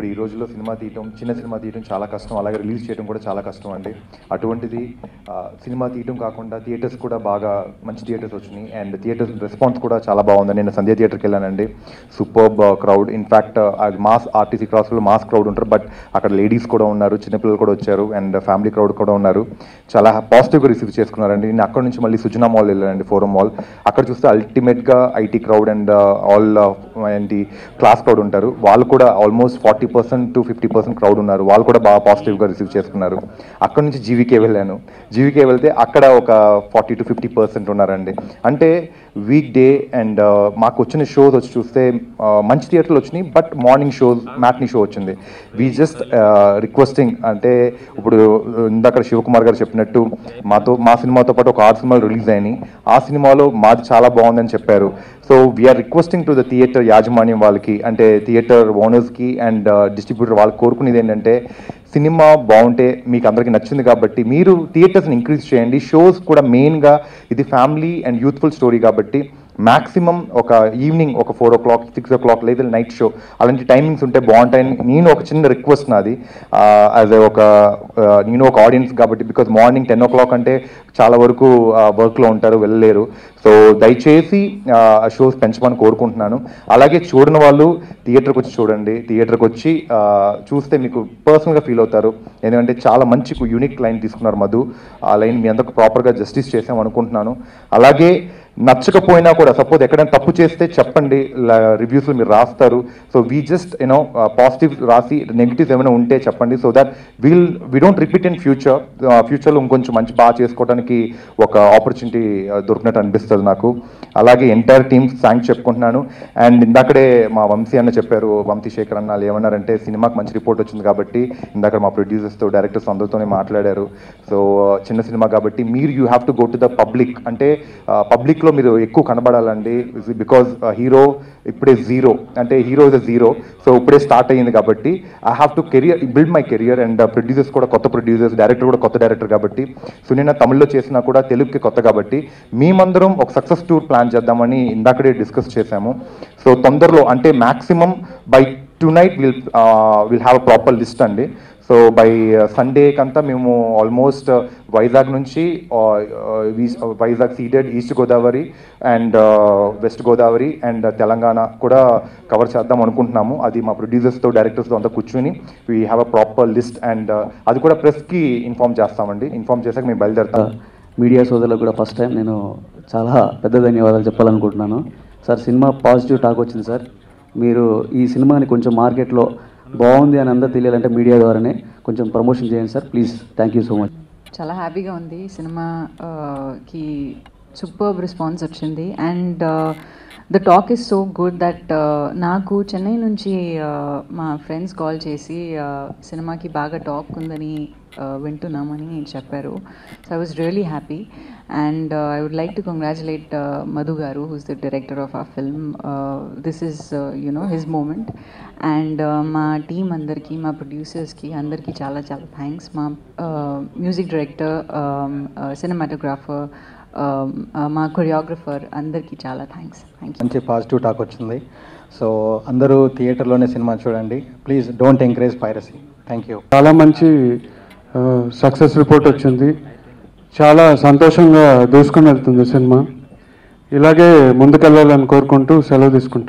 ఇప్పుడు ఈ రోజుల్లో సినిమా తీయటం చిన్న సినిమా తీయటం చాలా కష్టం. అలాగే రిలీజ్ చేయడం కూడా చాలా కష్టం అండి. అటువంటిది సినిమా తీయటం కాకుండా థియేటర్స్ కూడా బాగా మంచి థియేటర్స్ వచ్చినాయి. అండ్ థియేటర్స్ రెస్పాన్స్ కూడా చాలా బాగుంది. నేను సంధ్య థియేటర్కి వెళ్ళానండి. సూపర్బ్ క్రౌడ్ ఇన్ఫ్యాక్ట్ అది మాస్ ఆర్టీసీ క్రాస్లో మాస్ క్రౌడ్ ఉంటారు. బట్ అక్కడ లేడీస్ కూడా ఉన్నారు చిన్నపిల్లలు కూడా వచ్చారు అండ్ ఫ్యామిలీ క్రౌడ్ కూడా ఉన్నారు. చాలా పాజిటివ్గా రిసీవ్ చేసుకున్నారండి. నేను అక్కడ నుంచి మళ్ళీ సుజనా మాల్ వెళ్ళానండి ఫోరం మాల్ అక్కడ చూస్తే అల్టిమేట్గా ఐటీ క్రౌడ్ అండ్ ఆల్ ఏంటి క్లాస్ క్రౌడ్ ఉంటారు. వాళ్ళు కూడా almost forty percent to fifty percent crowd ఉన్నారు. వాళ్ళు కూడా బాగా పాజిటివ్గా రిసీవ్ చేసుకున్నారు. అక్కడ నుంచి జీవీకే వెళ్ళాను. జీవికే వెళ్తే అక్కడ ఒక ఫార్టీ టు ఫిఫ్టీ పర్సెంట్ ఉన్నారండి. అంటే వీక్ డే అండ్ మాకు వచ్చిన షోస్ వచ్చి చూస్తే మంచి థియేటర్లు వచ్చినాయి but morning shows matinee show వచ్చింది. వీ జస్ట్ రిక్వెస్టింగ్ అంటే ఇప్పుడు ఇందాక శివకుమార్ గారు చెప్పినట్టు మాతో మా సినిమాతో పాటు ఒక ఆరు సినిమాలు రిలీజ్ అయినాయి. ఆ సినిమాలో మాది చాలా బాగుందని చెప్పారు. So we are requesting to the theatre యాజమాన్యం వాళ్ళకి అంటే థియేటర్ ఓనర్స్కి అండ్ డిస్ట్రిబ్యూటర్ వాళ్ళు కోరుకునేది ఏంటంటే సినిమా బాగుంటే మీకు అందరికీ నచ్చింది కాబట్టి మీరు థియేటర్స్ని ఇంక్రీజ్ చేయండి. షోస్ కూడా మెయిన్గా ఇది ఫ్యామిలీ అండ్ యూత్ఫుల్ స్టోరీ కాబట్టి మ్యాక్సిమం ఒక ఈవినింగ్ ఒక four o'clock six o'clock లేదా నైట్ షో అలాంటి టైమింగ్స్ ఉంటే బాగుంటాయని నేను ఒక చిన్న రిక్వెస్ట్ నాది. యాజ్ ఒక నేను ఒక ఆడియన్స్ కాబట్టి because morning ten o'clock అంటే చాలా వరకు వర్క్లో ఉంటారు వెళ్ళలేరు. సో దయచేసి షోస్ పెంచమని కోరుకుంటున్నాను. అలాగే చూడని వాళ్ళు థియేటర్కి వచ్చి చూడండి. థియేటర్కి వచ్చి చూస్తే మీకు పర్సనల్గా ఫీల్ అవుతారు. ఎందుకంటే చాలా మంచి యూనిక్ లైన్ తీసుకున్నారు మధు. ఆ లైన్ మీ అందరికి ప్రాపర్గా జస్టిస్ చేసాం అనుకుంటున్నాను అలాగే నచ్చకపోయినా కూడా సపోజ్ ఎక్కడైనా తప్పు చేస్తే చెప్పండి రివ్యూస్లో మీరు రాస్తారు. So we just you know positive రాసి నెగిటివ్స్ ఏమైనా ఉంటే చెప్పండి so that we'll we don't repeat in future ఫ్యూచర్లో ఇంకొంచెం మంచి బాగా చేసుకోవడానికి ఒక ఆపర్చునిటీ uh, దొరికినట్టు అనిపిస్తుంది నాకు. అలాగే ఎంటైర్ టీమ్ థ్యాంక్స్ చెప్పుకుంటున్నాను. అండ్ ఇందాకడే మా వంశీ అన్న చెప్పారు వంశీ శేఖర్ అన్న వాళ్ళు ఏమన్నారంటే సినిమాకి మంచి రిపోర్ట్ వచ్చింది కాబట్టి ఇందాక మా ప్రొడ్యూసర్స్తో డైరెక్టర్స్ అందరితోనే మాట్లాడారు. సో uh, చిన్న సినిమా కాబట్టి మీరు you have to go to the public అంటే uh, పబ్లిక్ పబ్లిక్లో మీరు ఎక్కువ కనబడాలండి బికాజ్ హీరో uh, ఇప్పుడే జీరో అంటే హీరో ఇస్ జీరో సో ఇప్పుడే స్టార్ట్ అయ్యింది కాబట్టి I have to career build my career and producers కూడా కొత్త ప్రొడ్యూసర్స్ డైరెక్టర్ కూడా కొత్త డైరెక్టర్ కాబట్టి సో నేను తమిళ్ళో చేసినా కూడా తెలుగుకి కొత్త కాబట్టి మేమందరం ఒక సక్సెస్ టూర్ ప్లాన్ చేద్దామని ఇందాకడే డిస్కస్ చేశాము. సో తొందరలో అంటే maximum by tonight will will have a proper list అండి. సో బై సండే కంతా మేము ఆల్మోస్ట్ వైజాగ్ uh, నుంచి Vizag Ceded east Godavari and west Godavari and Telangana కూడా కవర్ చేద్దాం అనుకుంటున్నాము. అది మా ప్రొడ్యూసర్స్తో డైరెక్టర్స్తో అంతా కూర్చుని we have a proper list and అది కూడా ప్రెస్కి ఇన్ఫామ్ చేస్తామండి. ఇన్ఫామ్ చేశాక మేము బయలుదేరుతాం. Uh, మీడియా సోదరులకు కూడా ఫస్ట్ టైం నేను చాలా పెద్ద ధన్యవాదాలు చెప్పాలనుకుంటున్నాను. సార్ సినిమా పాజిటివ్ టాక్ వచ్చింది సార్ మీరు ఈ సినిమాని కొంచెం మార్కెట్లో బాగుంది అని అందరూ తెలియాలంటే మీడియా ద్వారానే కొంచెం ప్రమోషన్ చేయండి sir. Please thank you so much చాలా హ్యాపీగా ఉంది. సినిమాకి సూపర్బ్ రెస్పాన్స్ వచ్చింది. And the talk is so good that నాకు చెన్నై నుంచి మా ఫ్రెండ్స్ కాల్ చేసి సినిమాకి బాగా టాక్ ఉందని వింటున్నామని చెప్పారు. So I was really happy and I would like to congratulate Madhu garu who's the director of a film this is you know his moment and మా టీం అందరికీ మా ప్రొడ్యూసర్స్కి అందరికీ చాలా చాలా థ్యాంక్స్ మా మ్యూజిక్ డైరెక్టర్ సినిమాటోగ్రాఫర్ మా choreographer అందరికీ చాలా థ్యాంక్స్ థ్యాంక్ యూ మంచి పాజిటివ్ టాక్ వచ్చింది. సో అందరూ థియేటర్లోనే సినిమా చూడండి. Please don't encourage piracy thank you చాలా మంచి సక్సెస్ రిపోర్ట్ వచ్చింది. చాలా సంతోషంగా దూసుకుని వెళ్తుంది సినిమా. ఇలాగే ముందుకెళ్ళాలని కోరుకుంటూ సెలవు తీసుకుంటాం